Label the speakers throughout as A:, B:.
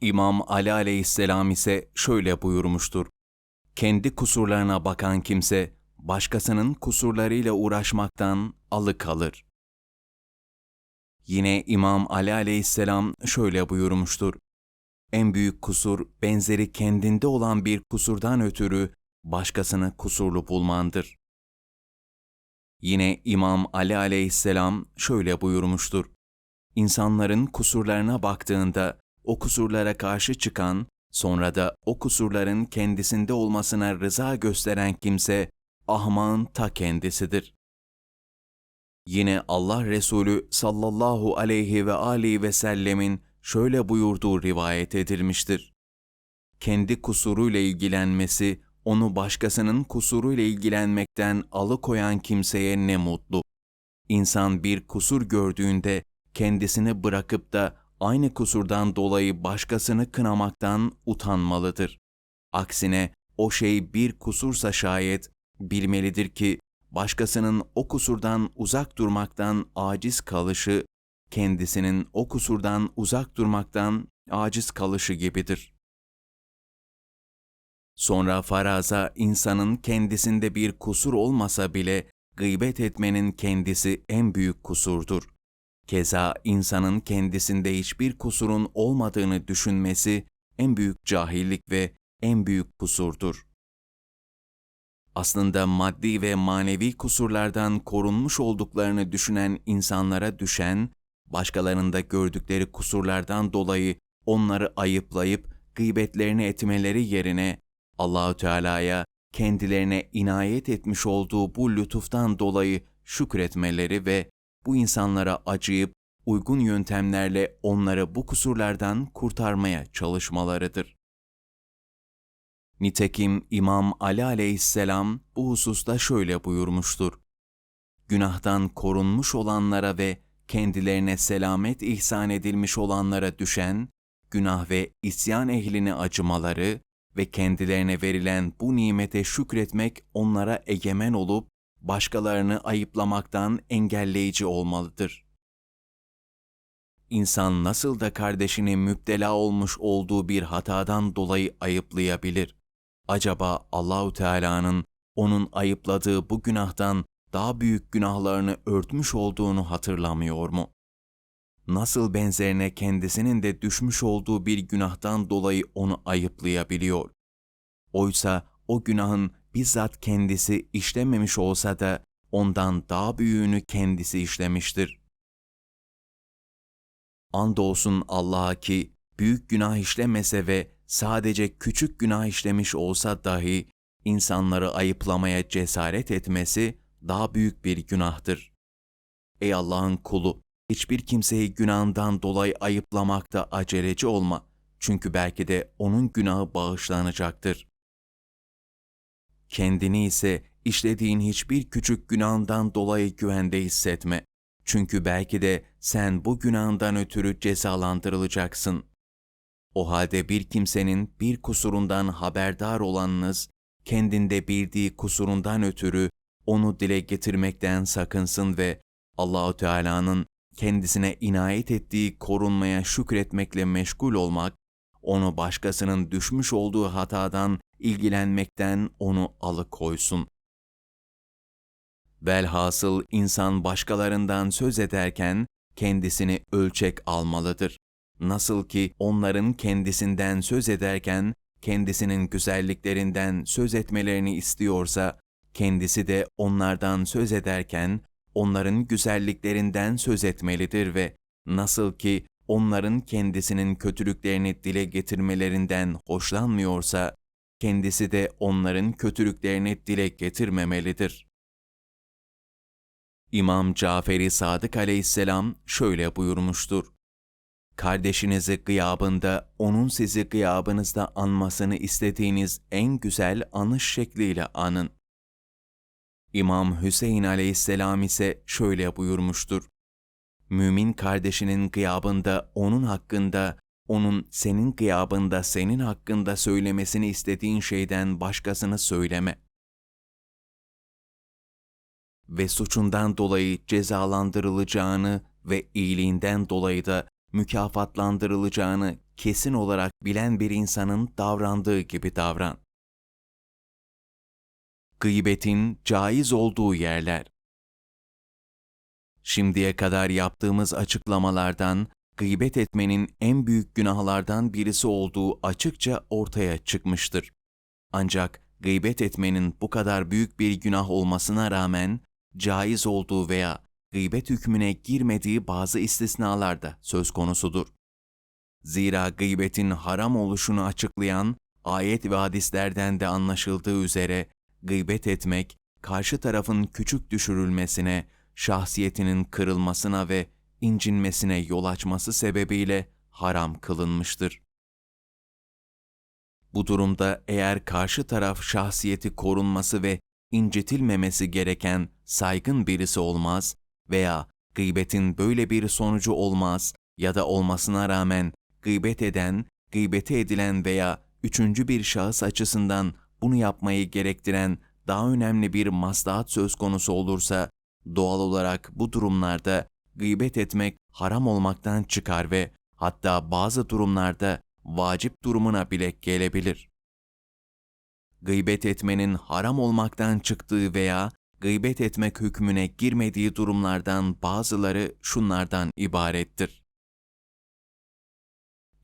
A: İmam Ali aleyhisselam ise şöyle buyurmuştur. Kendi kusurlarına bakan kimse, başkasının kusurlarıyla uğraşmaktan alıkalır. Yine İmam Ali aleyhisselam şöyle buyurmuştur. En büyük kusur, benzeri kendinde olan bir kusurdan ötürü başkasını kusurlu bulmandır. Yine İmam Ali aleyhisselam şöyle buyurmuştur. İnsanların kusurlarına baktığında o kusurlara karşı çıkan, sonra da o kusurların kendisinde olmasına rıza gösteren kimse ahmağın ta kendisidir. Yine Allah Resulü sallallahu aleyhi ve aleyhi ve sellemin şöyle buyurduğu rivayet edilmiştir. Kendi kusuruyla ilgilenmesi, onu başkasının kusuruyla ilgilenmekten alıkoyan kimseye ne mutlu. İnsan bir kusur gördüğünde kendisini bırakıp da aynı kusurdan dolayı başkasını kınamaktan utanmalıdır. Aksine o şey bir kusursa şayet bilmelidir ki başkasının o kusurdan uzak durmaktan aciz kalışı kendisinin o kusurdan uzak durmaktan aciz kalışı gibidir. Sonra faraza insanın kendisinde bir kusur olmasa bile gıybet etmenin kendisi en büyük kusurdur. Keza insanın kendisinde hiçbir kusurun olmadığını düşünmesi en büyük cahillik ve en büyük kusurdur. Aslında maddi ve manevi kusurlardan korunmuş olduklarını düşünen insanlara düşen, başkalarında gördükleri kusurlardan dolayı onları ayıplayıp gıybetlerini etmeleri yerine Allahü Teala'ya kendilerine inayet etmiş olduğu bu lütuftan dolayı şükretmeleri ve bu insanlara acıyıp uygun yöntemlerle onları bu kusurlardan kurtarmaya çalışmalarıdır. Nitekim İmam Ali aleyhisselam bu hususta şöyle buyurmuştur. Günahtan korunmuş olanlara ve kendilerine selamet ihsan edilmiş olanlara düşen, günah ve isyan ehline acımaları ve kendilerine verilen bu nimete şükretmek onlara egemen olup, başkalarını ayıplamaktan engelleyici olmalıdır. İnsan nasıl da kardeşini müptela olmuş olduğu bir hatadan dolayı ayıplayabilir? Acaba Allahu Teala'nın onun ayıpladığı bu günahtan daha büyük günahlarını örtmüş olduğunu hatırlamıyor mu? Nasıl benzerine kendisinin de düşmüş olduğu bir günahtan dolayı onu ayıplayabiliyor? Oysa o günahın bizzat kendisi işlememiş olsa da ondan daha büyüğünü kendisi işlemiştir. Andolsun Allah'a ki büyük günah işlemese ve sadece küçük günah işlemiş olsa dahi insanları ayıplamaya cesaret etmesi daha büyük bir günahtır. Ey Allah'ın kulu, hiçbir kimseyi günahından dolayı ayıplamakta aceleci olma. Çünkü belki de onun günahı bağışlanacaktır. Kendini ise işlediğin hiçbir küçük günahından dolayı güvende hissetme. Çünkü belki de sen bu günahından ötürü cezalandırılacaksın. O halde bir kimsenin bir kusurundan haberdar olanınız, kendinde bildiği kusurundan ötürü onu dile getirmekten sakınsın ve Allahu Teala'nın kendisine inayet ettiği korunmaya şükretmekle meşgul olmak, onu başkasının düşmüş olduğu hatadan ilgilenmekten onu alıkoysun. Velhasıl insan başkalarından söz ederken kendisini ölçek almalıdır. Nasıl ki onların kendisinden söz ederken kendisinin güzelliklerinden söz etmelerini istiyorsa, kendisi de onlardan söz ederken onların güzelliklerinden söz etmelidir ve nasıl ki onların kendisinin kötülüklerini dile getirmelerinden hoşlanmıyorsa, kendisi de onların kötülüklerini dile getirmemelidir. İmam Caferi Sadık aleyhisselam şöyle buyurmuştur. Kardeşinizi gıyabında, onun sizi gıyabınızda anmasını istediğiniz en güzel anış şekliyle anın. İmam Hüseyin aleyhisselam ise şöyle buyurmuştur. Mümin kardeşinin gıyabında onun hakkında, onun senin gıyabında senin hakkında söylemesini istediğin şeyden başkasını söyleme. Ve suçundan dolayı cezalandırılacağını ve iyiliğinden dolayı da mükafatlandırılacağını kesin olarak bilen bir insanın davrandığı gibi davran. Gıybetin caiz olduğu yerler. Şimdiye kadar yaptığımız açıklamalardan gıybet etmenin en büyük günahlardan birisi olduğu açıkça ortaya çıkmıştır. Ancak gıybet etmenin bu kadar büyük bir günah olmasına rağmen caiz olduğu veya gıybet hükmüne girmediği bazı istisnalar da söz konusudur. Zira gıybetin haram oluşunu açıklayan ayet ve hadislerden de anlaşıldığı üzere gıybet etmek karşı tarafın küçük düşürülmesine, şahsiyetinin kırılmasına ve incinmesine yol açması sebebiyle haram kılınmıştır. Bu durumda eğer karşı taraf şahsiyeti korunması ve incitilmemesi gereken saygın birisi olmaz veya gıybetin böyle bir sonucu olmaz ya da olmasına rağmen gıybet eden, gıybeti edilen veya üçüncü bir şahıs açısından bunu yapmayı gerektiren daha önemli bir maslahat söz konusu olursa, doğal olarak bu durumlarda gıybet etmek haram olmaktan çıkar ve hatta bazı durumlarda vacip durumuna bile gelebilir. Gıybet etmenin haram olmaktan çıktığı veya gıybet etmek hükmüne girmediği durumlardan bazıları şunlardan ibarettir.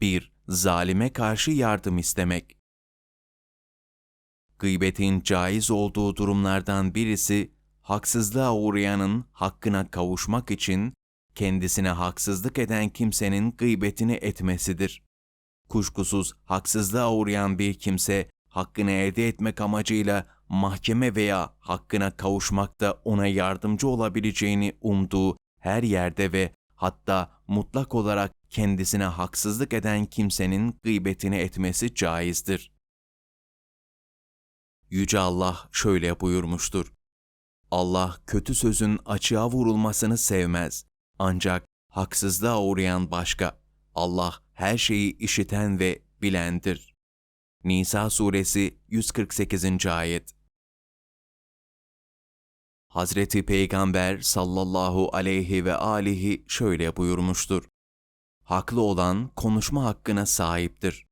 A: 1. Zalime karşı yardım istemek. Gıybetin caiz olduğu durumlardan birisi, haksızlığa uğrayanın hakkına kavuşmak için kendisine haksızlık eden kimsenin gıybetini etmesidir. Kuşkusuz haksızlığa uğrayan bir kimse hakkını elde etmek amacıyla mahkeme veya hakkına kavuşmakta ona yardımcı olabileceğini umduğu her yerde ve hatta mutlak olarak kendisine haksızlık eden kimsenin gıybetini etmesi caizdir. Yüce Allah şöyle buyurmuştur. Allah kötü sözün açığa vurulmasını sevmez. Ancak haksızlığa uğrayan başka. Allah her şeyi işiten ve bilendir. Nisa suresi 148. ayet Hazreti Peygamber sallallahu aleyhi ve alihi şöyle buyurmuştur. Haklı olan konuşma hakkına sahiptir.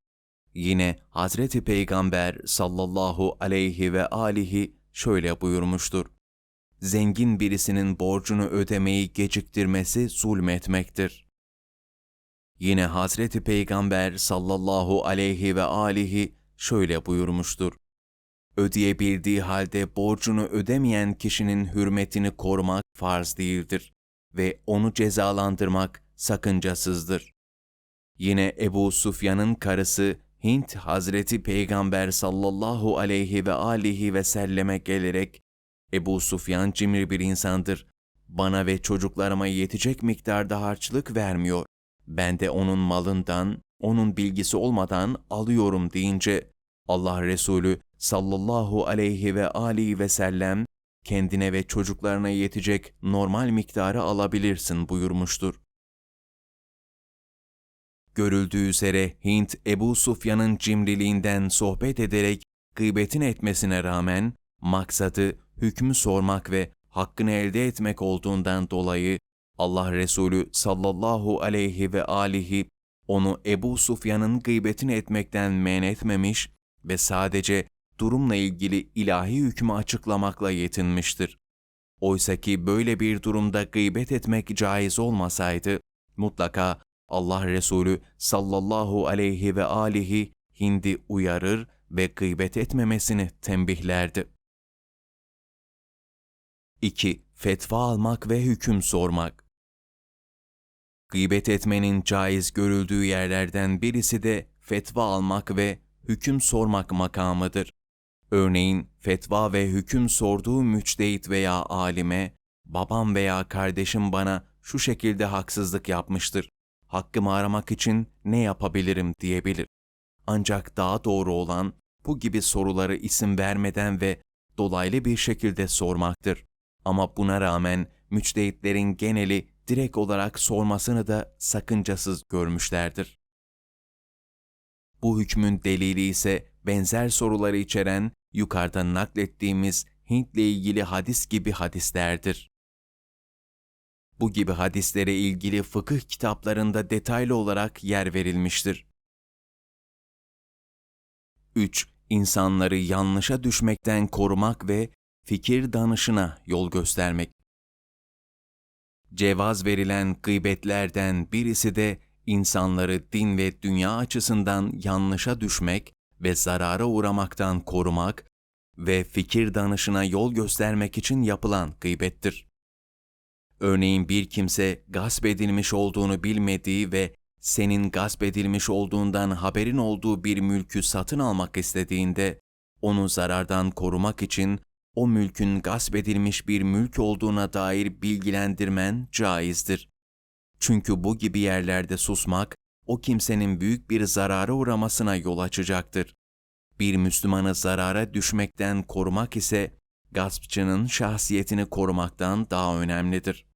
A: Yine Hazreti Peygamber sallallahu aleyhi ve alihi şöyle buyurmuştur. Zengin birisinin borcunu ödemeyi geciktirmesi zulmetmektir. Yine Hazreti Peygamber sallallahu aleyhi ve alihi şöyle buyurmuştur. Ödeyebildiği halde borcunu ödemeyen kişinin hürmetini korumak farz değildir ve onu cezalandırmak sakıncasızdır. Yine Ebu Sufyan'ın karısı Hint Hazreti Peygamber sallallahu aleyhi ve alihi ve selleme gelerek Ebu Sufyan cimri bir insandır. Bana ve çocuklarıma yetecek miktarda harçlık vermiyor. Ben de onun malından, onun bilgisi olmadan alıyorum deyince Allah Resulü sallallahu aleyhi ve alihi ve sellem kendine ve çocuklarına yetecek normal miktarı alabilirsin buyurmuştur. Görüldüğü üzere Hint Ebu Sufyan'ın cimriliğinden sohbet ederek gıybetin etmesine rağmen maksadı hükmü sormak ve hakkını elde etmek olduğundan dolayı Allah Resulü sallallahu aleyhi ve alihi onu Ebu Sufyan'ın gıybetini etmekten men etmemiş ve sadece durumla ilgili ilahi hükmü açıklamakla yetinmiştir. Oysa ki böyle bir durumda gıybet etmek caiz olmasaydı, mutlaka Allah Resulü sallallahu aleyhi ve alihi Hind'i uyarır ve gıybet etmemesini tembihlerdi. 2. Fetva almak ve hüküm sormak. Gıybet etmenin caiz görüldüğü yerlerden birisi de fetva almak ve hüküm sormak makamıdır. Örneğin fetva ve hüküm sorduğu müçtehit veya alime, babam veya kardeşim bana şu şekilde haksızlık yapmıştır. Hakkımı aramak için ne yapabilirim diyebilir. Ancak daha doğru olan bu gibi soruları isim vermeden ve dolaylı bir şekilde sormaktır. Ama buna rağmen müçtehitlerin geneli direkt olarak sormasını da sakıncasız görmüşlerdir. Bu hükmün delili ise benzer soruları içeren yukarıda naklettiğimiz Hint'le ilgili hadis gibi hadislerdir. Bu gibi hadislere ilgili fıkıh kitaplarında detaylı olarak yer verilmiştir. 3. İnsanları yanlışa düşmekten korumak ve fikir danışına yol göstermek. Cevaz verilen gıybetlerden birisi de insanları din ve dünya açısından yanlışa düşmek ve zarara uğramaktan korumak ve fikir danışına yol göstermek için yapılan gıybettir. Örneğin bir kimse gasp edilmiş olduğunu bilmediği ve senin gasp edilmiş olduğundan haberin olduğu bir mülkü satın almak istediğinde, onu zarardan korumak için o mülkün gasp edilmiş bir mülk olduğuna dair bilgilendirmen caizdir. Çünkü bu gibi yerlerde susmak, o kimsenin büyük bir zarara uğramasına yol açacaktır. Bir Müslümanı zarara düşmekten korumak ise, gaspçının şahsiyetini korumaktan daha önemlidir.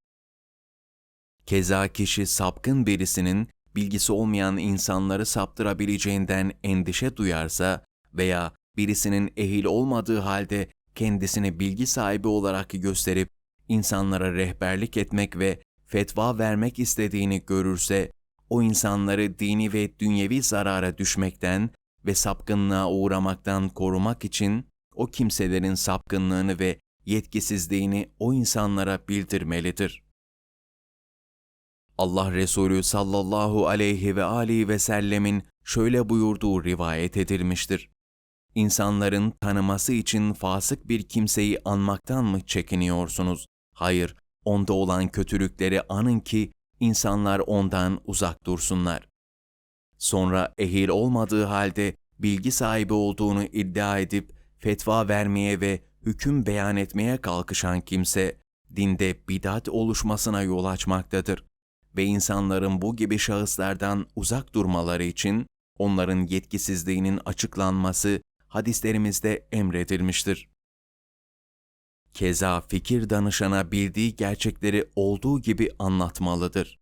A: Keza kişi sapkın birisinin bilgisi olmayan insanları saptırabileceğinden endişe duyarsa veya birisinin ehil olmadığı halde kendisini bilgi sahibi olarak gösterip insanlara rehberlik etmek ve fetva vermek istediğini görürse, o insanları dini ve dünyevi zarara düşmekten ve sapkınlığa uğramaktan korumak için o kimselerin sapkınlığını ve yetkisizliğini o insanlara bildirmelidir. Allah Resulü sallallahu aleyhi ve aleyhi ve sellemin şöyle buyurduğu rivayet edilmiştir. İnsanların tanıması için fasık bir kimseyi anmaktan mı çekiniyorsunuz? Hayır, onda olan kötülükleri anın ki insanlar ondan uzak dursunlar. Sonra ehil olmadığı halde bilgi sahibi olduğunu iddia edip fetva vermeye ve hüküm beyan etmeye kalkışan kimse, dinde bidat oluşmasına yol açmaktadır ve insanların bu gibi şahıslardan uzak durmaları için onların yetkisizliğinin açıklanması hadislerimizde emredilmiştir. Keza fikir danışana bildiği gerçekleri olduğu gibi anlatmalıdır.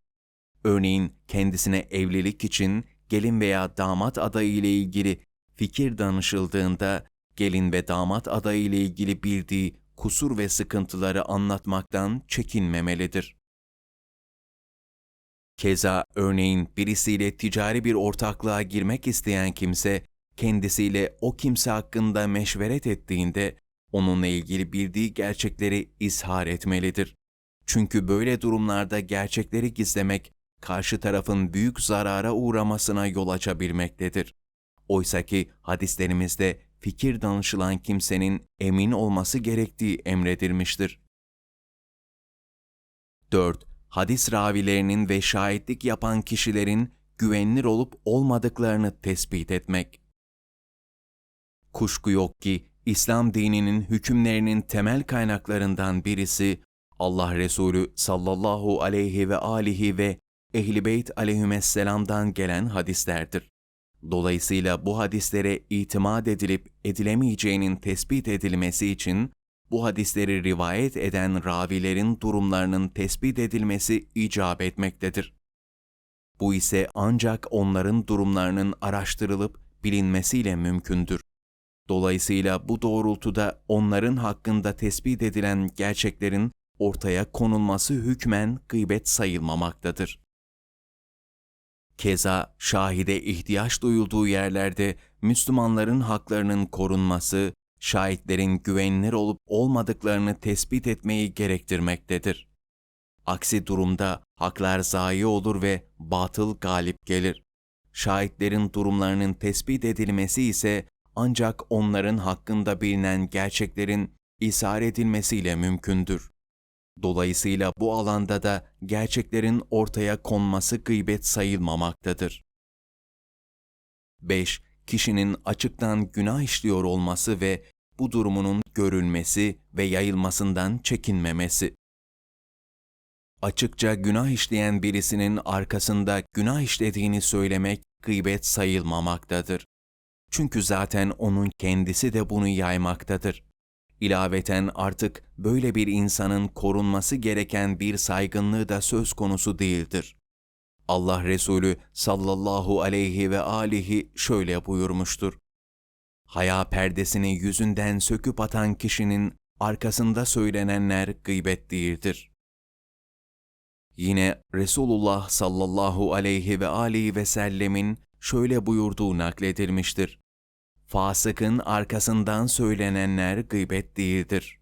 A: Örneğin kendisine evlilik için gelin veya damat adayı ile ilgili fikir danışıldığında gelin ve damat adayı ile ilgili bildiği kusur ve sıkıntıları anlatmaktan çekinmemelidir. Keza örneğin birisiyle ticari bir ortaklığa girmek isteyen kimse kendisiyle o kimse hakkında meşveret ettiğinde onunla ilgili bildiği gerçekleri izhar etmelidir. Çünkü böyle durumlarda gerçekleri gizlemek karşı tarafın büyük zarara uğramasına yol açabilmektedir. Oysa ki hadislerimizde fikir danışılan kimsenin emin olması gerektiği emredilmiştir. 4. Hadis ravilerinin ve şahitlik yapan kişilerin güvenilir olup olmadıklarını tespit etmek. Kuşku yok ki İslam dininin hükümlerinin temel kaynaklarından birisi Allah Resulü sallallahu aleyhi ve alihi ve Ehl-i Beyt aleyhisselam'dan gelen hadislerdir. Dolayısıyla bu hadislere itimat edilip edilemeyeceğinin tespit edilmesi için bu hadisleri rivayet eden ravilerin durumlarının tespit edilmesi icap etmektedir. Bu ise ancak onların durumlarının araştırılıp bilinmesiyle mümkündür. Dolayısıyla bu doğrultuda onların hakkında tespit edilen gerçeklerin ortaya konulması hükmen gıybet sayılmamaktadır. Keza şahide ihtiyaç duyulduğu yerlerde Müslümanların haklarının korunması, şahitlerin güvenilir olup olmadıklarını tespit etmeyi gerektirmektedir. Aksi durumda haklar zayi olur ve batıl galip gelir. Şahitlerin durumlarının tespit edilmesi ise ancak onların hakkında bilinen gerçeklerin ishar edilmesiyle mümkündür. Dolayısıyla bu alanda da gerçeklerin ortaya konması gıybet sayılmamaktadır. 5. Kişinin açıktan günah işliyor olması ve bu durumunun görülmesi ve yayılmasından çekinmemesi. Açıkça günah işleyen birisinin arkasında günah işlediğini söylemek gıybet sayılmamaktadır. Çünkü zaten onun kendisi de bunu yaymaktadır. İlaveten artık böyle bir insanın korunması gereken bir saygınlığı da söz konusu değildir. Allah Resulü sallallahu aleyhi ve alihi şöyle buyurmuştur. Haya perdesini yüzünden söküp atan kişinin arkasında söylenenler gıybet değildir. Yine Resulullah sallallahu aleyhi ve aleyhi ve sellemin şöyle buyurduğu nakledilmiştir. Fasıkın arkasından söylenenler gıybet değildir.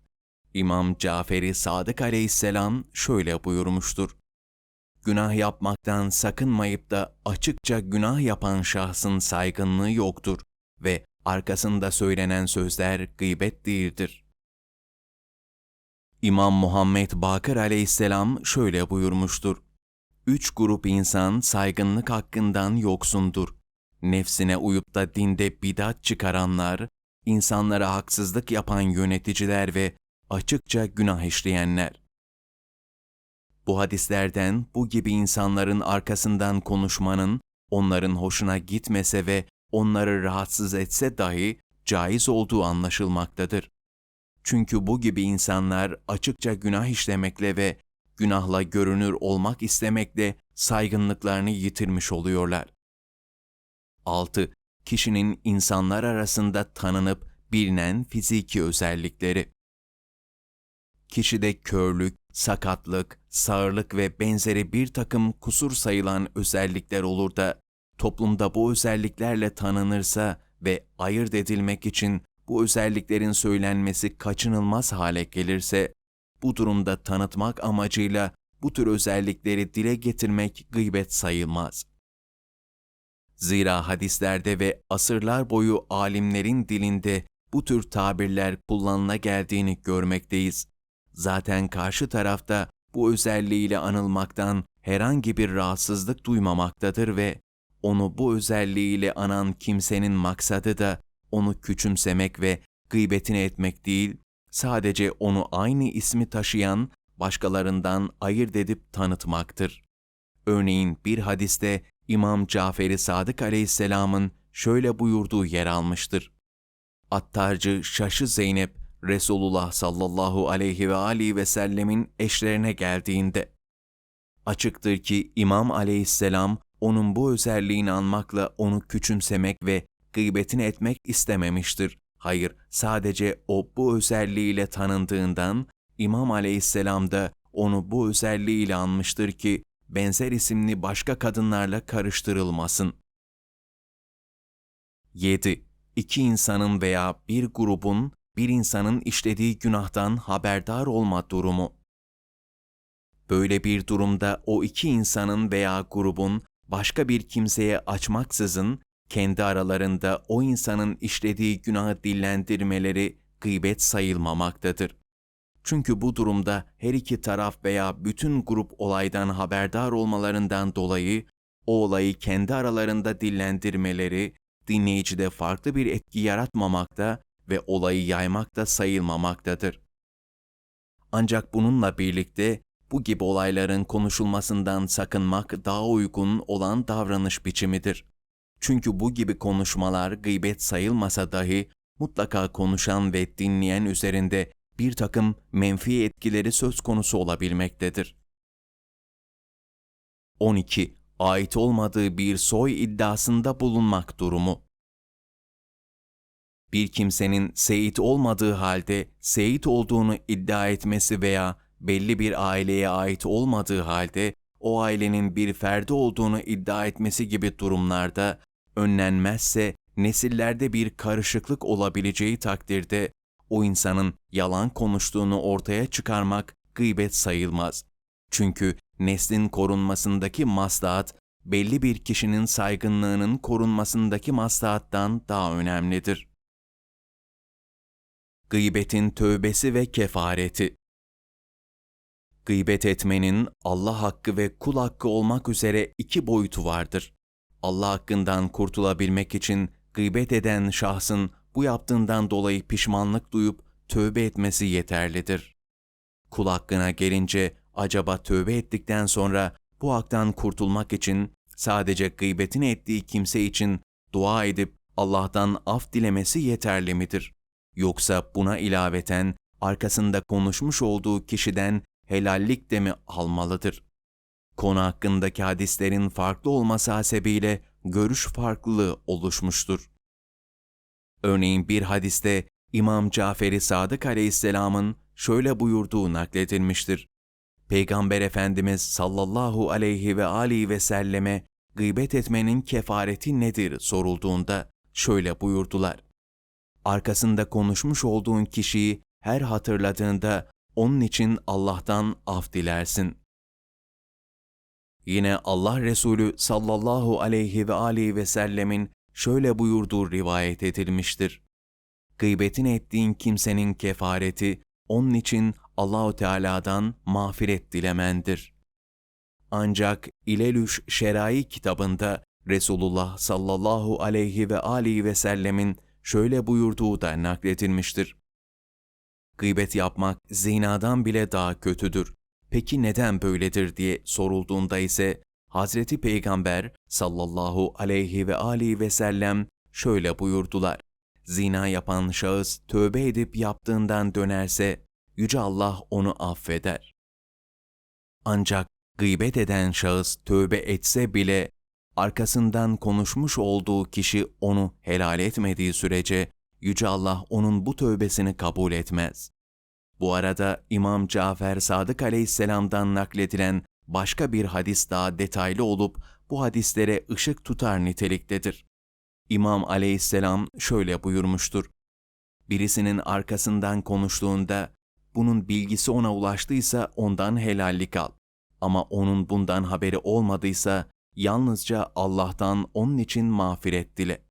A: İmam Caferi Sadık aleyhisselam şöyle buyurmuştur. Günah yapmaktan sakınmayıp da açıkça günah yapan şahsın saygınlığı yoktur ve arkasında söylenen sözler gıybet değildir. İmam Muhammed Bakır aleyhisselam şöyle buyurmuştur. Üç grup insan saygınlık hakkından yoksundur. Nefsine uyup da dinde bidat çıkaranlar, insanlara haksızlık yapan yöneticiler ve açıkça günah işleyenler. Bu hadislerden bu gibi insanların arkasından konuşmanın onların hoşuna gitmese ve onları rahatsız etse dahi caiz olduğu anlaşılmaktadır. Çünkü bu gibi insanlar açıkça günah işlemekle ve günahla görünür olmak istemekle saygınlıklarını yitirmiş oluyorlar. 6. Kişinin insanlar arasında tanınıp bilinen fiziki özellikleri. Kişide körlük, sakatlık, sağırlık ve benzeri bir takım kusur sayılan özellikler olur da toplumda bu özelliklerle tanınırsa ve ayırt edilmek için bu özelliklerin söylenmesi kaçınılmaz hale gelirse, bu durumda tanıtmak amacıyla bu tür özellikleri dile getirmek gıybet sayılmaz. Zira hadislerde ve asırlar boyu alimlerin dilinde bu tür tabirler kullanıla geldiğini görmekteyiz. Zaten karşı tarafta bu özelliğiyle anılmaktan herhangi bir rahatsızlık duymamaktadır ve onu bu özelliğiyle anan kimsenin maksadı da onu küçümsemek ve gıybetini etmek değil, sadece onu aynı ismi taşıyan başkalarından ayırt edip tanıtmaktır. Örneğin bir hadiste İmam Caferi Sadık aleyhisselamın şöyle buyurduğu yer almıştır. Attarcı Şaşı Zeynep, Resulullah sallallahu aleyhi ve aleyhi ve sellemin eşlerine geldiğinde, açıktır ki İmam aleyhisselam onun bu özelliğini anmakla onu küçümsemek ve gıybetini etmek istememiştir. Hayır, sadece o bu özelliğiyle tanındığından İmam Aleyhisselam da onu bu özelliğiyle anmıştır ki benzer isimli başka kadınlarla karıştırılmasın. 7. İki insanın veya bir grubun bir insanın işlediği günahtan haberdar olma durumu. Böyle bir durumda o iki insanın veya grubun başka bir kimseye açmaksızın kendi aralarında o insanın işlediği günahı dillendirmeleri gıybet sayılmamaktadır. Çünkü bu durumda her iki taraf veya bütün grup olaydan haberdar olmalarından dolayı o olayı kendi aralarında dillendirmeleri dinleyicide farklı bir etki yaratmamakta ve olayı yaymakta sayılmamaktadır. Ancak bununla birlikte bu gibi olayların konuşulmasından sakınmak daha uygun olan davranış biçimidir. Çünkü bu gibi konuşmalar gıybet sayılmasa dahi mutlaka konuşan ve dinleyen üzerinde bir takım menfi etkileri söz konusu olabilmektedir. 12. Ait olmadığı bir soy iddiasında bulunmak durumu. Bir kimsenin Seyit olmadığı halde Seyit olduğunu iddia etmesi veya belli bir aileye ait olmadığı halde o ailenin bir ferdi olduğunu iddia etmesi gibi durumlarda önlenmezse nesillerde bir karışıklık olabileceği takdirde o insanın yalan konuştuğunu ortaya çıkarmak gıybet sayılmaz. Çünkü neslin korunmasındaki maslahat belli bir kişinin saygınlığının korunmasındaki maslahattan daha önemlidir. Gıybetin tövbesi ve kefareti Gıybet etmenin Allah hakkı ve kul hakkı olmak üzere iki boyutu vardır. Allah hakkından kurtulabilmek için gıybet eden şahsın bu yaptığından dolayı pişmanlık duyup tövbe etmesi yeterlidir. Kul hakkına gelince acaba tövbe ettikten sonra bu haktan kurtulmak için sadece gıybetini ettiği kimse için dua edip Allah'tan af dilemesi yeterli midir? Yoksa buna ilaveten arkasında konuşmuş olduğu kişiden helallik de mi almalıdır? Konu hakkındaki hadislerin farklı olması hasebiyle görüş farklılığı oluşmuştur. Örneğin bir hadiste İmam Caferi Sadık aleyhisselamın şöyle buyurduğu nakledilmiştir. Peygamber Efendimiz sallallahu aleyhi ve aleyhi ve selleme gıybet etmenin kefareti nedir sorulduğunda şöyle buyurdular. arkasında konuşmuş olduğun kişiyi her hatırladığında onun için Allah'tan af dilersin. Yine Allah Resulü sallallahu aleyhi ve aleyhi ve sellemin şöyle buyurduğu rivayet edilmiştir. Gıybetin ettiğin kimsenin kefareti onun için Allahu Teala'dan mağfiret dilemendir. Ancak İlelüş Şerai kitabında Resulullah sallallahu aleyhi ve aleyhi ve sellemin şöyle buyurduğu da nakledilmiştir. Gıybet yapmak zinadan bile daha kötüdür. Peki neden böyledir diye sorulduğunda ise Hazreti Peygamber sallallahu aleyhi ve aleyhi ve sellem şöyle buyurdular. Zina yapan şahıs tövbe edip yaptığından dönerse Yüce Allah onu affeder. Ancak gıybet eden şahıs tövbe etse bile arkasından konuşmuş olduğu kişi onu helal etmediği sürece Yüce Allah onun bu tövbesini kabul etmez. Bu arada İmam Cafer Sadık aleyhisselamdan nakledilen başka bir hadis daha detaylı olup bu hadislere ışık tutar niteliktedir. İmam aleyhisselam şöyle buyurmuştur. Birisinin arkasından konuştuğunda bunun bilgisi ona ulaştıysa ondan helallik al. Ama onun bundan haberi olmadıysa yalnızca Allah'tan onun için mağfiret dile.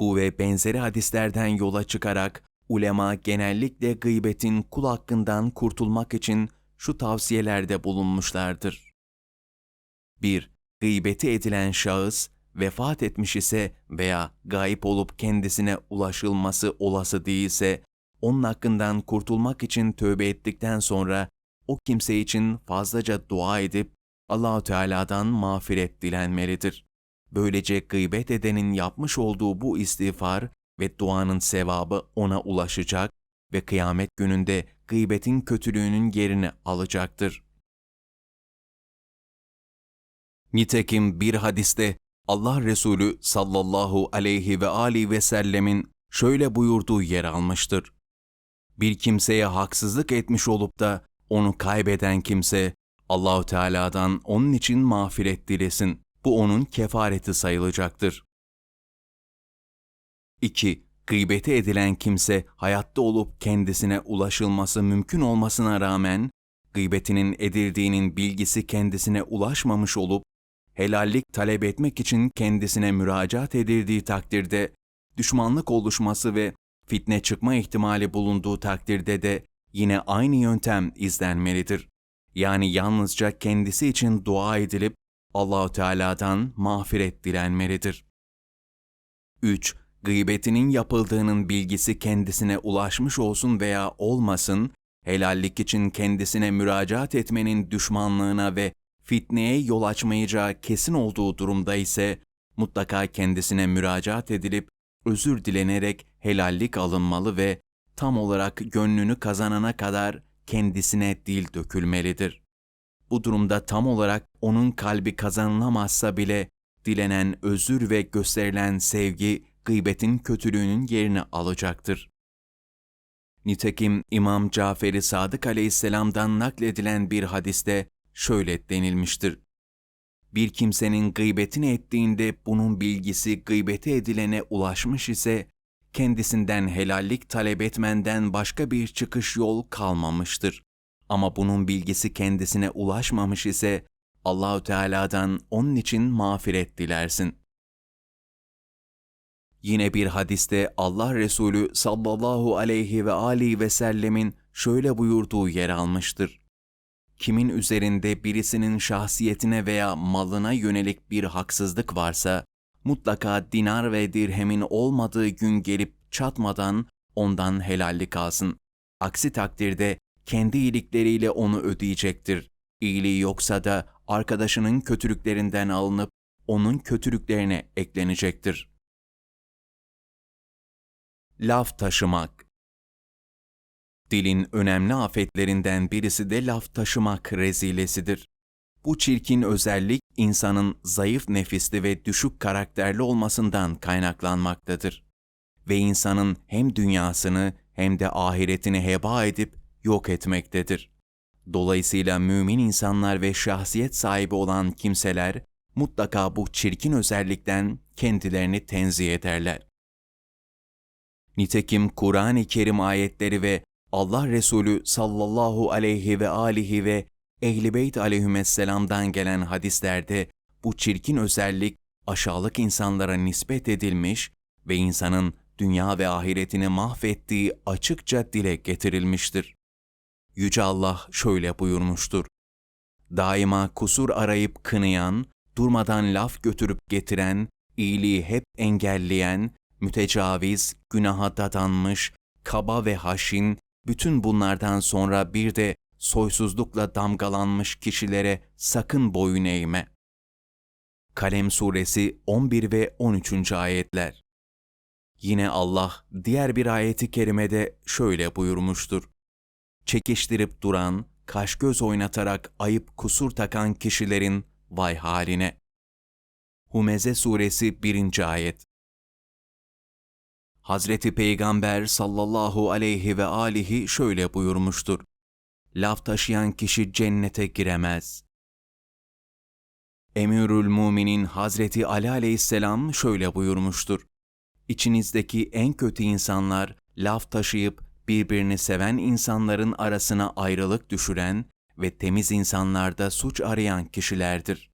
A: Bu ve benzeri hadislerden yola çıkarak ulema genellikle gıybetin kul hakkından kurtulmak için şu tavsiyelerde bulunmuşlardır. 1. Gıybeti edilen şahıs vefat etmiş ise veya gayip olup kendisine ulaşılması olası değilse, onun hakkından kurtulmak için tövbe ettikten sonra o kimse için fazlaca dua edip Allahu Teala'dan mağfiret dilenmelidir. Böylece gıybet edenin yapmış olduğu bu istiğfar ve duanın sevabı ona ulaşacak ve kıyamet gününde gıybetin kötülüğünün yerini alacaktır. Nitekim bir hadiste Allah Resulü sallallahu aleyhi ve ali ve sellemin şöyle buyurduğu yer almıştır. Bir kimseye haksızlık etmiş olup da onu kaybeden kimse Allahu Teala'dan onun için mağfiret dilesin. Bu onun kefareti sayılacaktır. 2. Gıybeti edilen kimse hayatta olup kendisine ulaşılması mümkün olmasına rağmen gıybetinin edildiğinin bilgisi kendisine ulaşmamış olup helallik talep etmek için kendisine müracaat edildiği takdirde düşmanlık oluşması ve fitne çıkma ihtimali bulunduğu takdirde de yine aynı yöntem izlenmelidir. Yani yalnızca kendisi için dua edilip Allahu Teala'dan mağfiret dilenmelidir. 3. Gıybetinin yapıldığının bilgisi kendisine ulaşmış olsun veya olmasın, helallik için kendisine müracaat etmenin düşmanlığına ve fitneye yol açmayacağı kesin olduğu durumda ise mutlaka kendisine müracaat edilip özür dilenerek helallik alınmalı ve tam olarak gönlünü kazanana kadar kendisine dil dökülmelidir. Bu durumda tam olarak onun kalbi kazanılamazsa bile dilenen özür ve gösterilen sevgi gıybetin kötülüğünün yerini alacaktır. Nitekim İmam Caferi Sadık aleyhisselamdan nakledilen bir hadiste şöyle denilmiştir. Bir kimsenin gıybetini ettiğinde bunun bilgisi gıybeti edilene ulaşmış ise kendisinden helallik talep etmenden başka bir çıkış yol kalmamıştır. Ama bunun bilgisi kendisine ulaşmamış ise Allahü Teala'dan onun için mağfiret dilersin. Yine bir hadiste Allah Resulü sallallahu aleyhi ve ali ve sellemin şöyle buyurduğu yer almıştır. Kimin üzerinde birisinin şahsiyetine veya malına yönelik bir haksızlık varsa, mutlaka dinar ve dirhemin olmadığı gün gelip çatmadan ondan helallik alsın. Aksi takdirde kendi iyilikleriyle onu ödeyecektir. İyiliği yoksa da arkadaşının kötülüklerinden alınıp onun kötülüklerine eklenecektir. Laf taşımak Dilin önemli afetlerinden birisi de laf taşımak rezilesidir. Bu çirkin özellik insanın zayıf nefisli ve düşük karakterli olmasından kaynaklanmaktadır. Ve insanın hem dünyasını hem de ahiretini heba edip yok etmektedir. Dolayısıyla mümin insanlar ve şahsiyet sahibi olan kimseler mutlaka bu çirkin özellikten kendilerini tenzih ederler. Nitekim Kur'an-ı Kerim ayetleri ve Allah Resulü sallallahu aleyhi ve alihi ve Ehl-i Beyt aleyhisselam'dan gelen hadislerde bu çirkin özellik aşağılık insanlara nispet edilmiş ve insanın dünya ve ahiretini mahvettiği açıkça dile getirilmiştir. Yüce Allah şöyle buyurmuştur. Daima kusur arayıp kınayan, durmadan laf götürüp getiren, iyiliği hep engelleyen, mütecaviz, günaha dadanmış, kaba ve haşin, bütün bunlardan sonra bir de soysuzlukla damgalanmış kişilere sakın boyun eğme. Kalem Suresi 11 ve 13. ayetler. Yine Allah diğer bir ayeti kerimede şöyle buyurmuştur. Çekiştirip duran, kaş göz oynatarak ayıp kusur takan kişilerin vay haline. Humeze Suresi 1. ayet. Hazreti Peygamber sallallahu aleyhi ve alihi şöyle buyurmuştur. Laf taşıyan kişi cennete giremez. Emirül Muminin Hazreti Ali aleyhisselam şöyle buyurmuştur. İçinizdeki en kötü insanlar laf taşıyıp birbirini seven insanların arasına ayrılık düşüren ve temiz insanlarda suç arayan kişilerdir.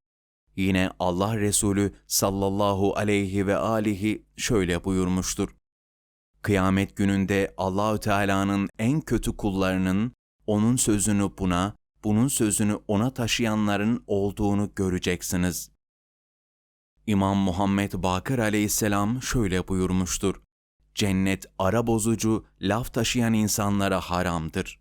A: Yine Allah Resulü sallallahu aleyhi ve alihi şöyle buyurmuştur. Kıyamet gününde Allahü Teala'nın en kötü kullarının onun sözünü buna, bunun sözünü ona taşıyanların olduğunu göreceksiniz. İmam Muhammed Bakır aleyhisselam şöyle buyurmuştur. Cennet ara bozucu, laf taşıyan insanlara haramdır.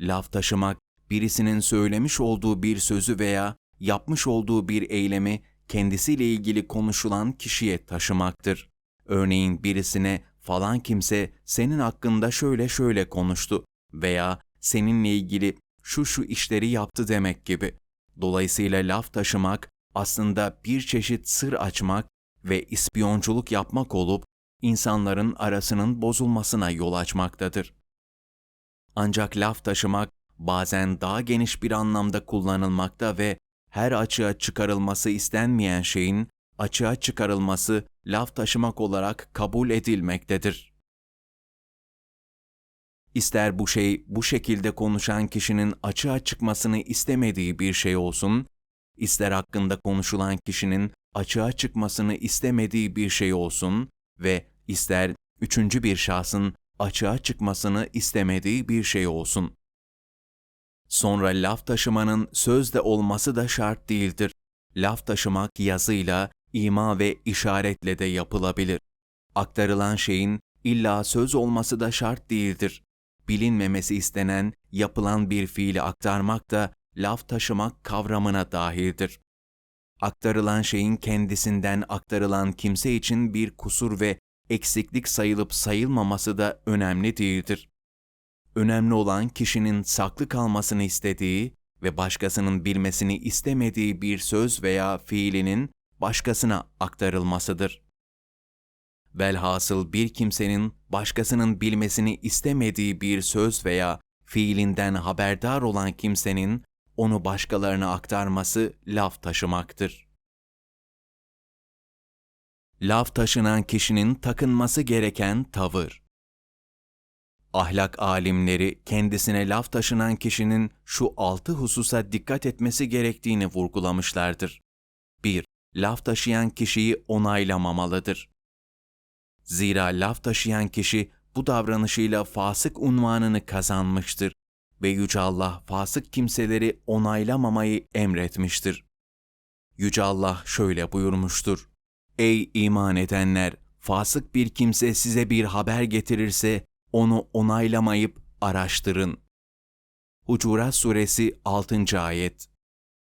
A: Laf taşımak, birisinin söylemiş olduğu bir sözü veya yapmış olduğu bir eylemi kendisiyle ilgili konuşulan kişiye taşımaktır. Örneğin birisine falan kimse senin hakkında şöyle şöyle konuştu veya seninle ilgili şu şu işleri yaptı demek gibi. Dolayısıyla laf taşımak aslında bir çeşit sır açmak ve ispiyonculuk yapmak olup insanların arasının bozulmasına yol açmaktadır. Ancak laf taşımak bazen daha geniş bir anlamda kullanılmakta ve her açığa çıkarılması istenmeyen şeyin açığa çıkarılması laf taşımak olarak kabul edilmektedir. İster bu şey bu şekilde konuşan kişinin açığa çıkmasını istemediği bir şey olsun, ister hakkında konuşulan kişinin açığa çıkmasını istemediği bir şey olsun ve ister üçüncü bir şahsın açığa çıkmasını istemediği bir şey olsun. Sonra laf taşımanın sözde olması da şart değildir. Laf taşımak yazıyla, ima ve işaretle de yapılabilir. Aktarılan şeyin illa söz olması da şart değildir. Bilinmemesi istenen, yapılan bir fiili aktarmak da laf taşımak kavramına dahildir. Aktarılan şeyin kendisinden aktarılan kimse için bir kusur ve eksiklik sayılıp sayılmaması da önemli değildir. Önemli olan kişinin saklı kalmasını istediği ve başkasının bilmesini istemediği bir söz veya fiilinin başkasına aktarılmasıdır. Velhasıl bir kimsenin başkasının bilmesini istemediği bir söz veya fiilinden haberdar olan kimsenin onu başkalarına aktarması laf taşımaktır. Laf taşınan kişinin takınması gereken tavır. Ahlak alimleri kendisine laf taşınan kişinin şu altı hususa dikkat etmesi gerektiğini vurgulamışlardır. 1. Laf taşıyan kişiyi onaylamamalıdır. Zira laf taşıyan kişi bu davranışıyla fasık unvanını kazanmıştır ve Yüce Allah fasık kimseleri onaylamamayı emretmiştir. Yüce Allah şöyle buyurmuştur. Ey iman edenler! Fasık bir kimse size bir haber getirirse onu onaylamayıp araştırın. Hucurat Suresi 6. Ayet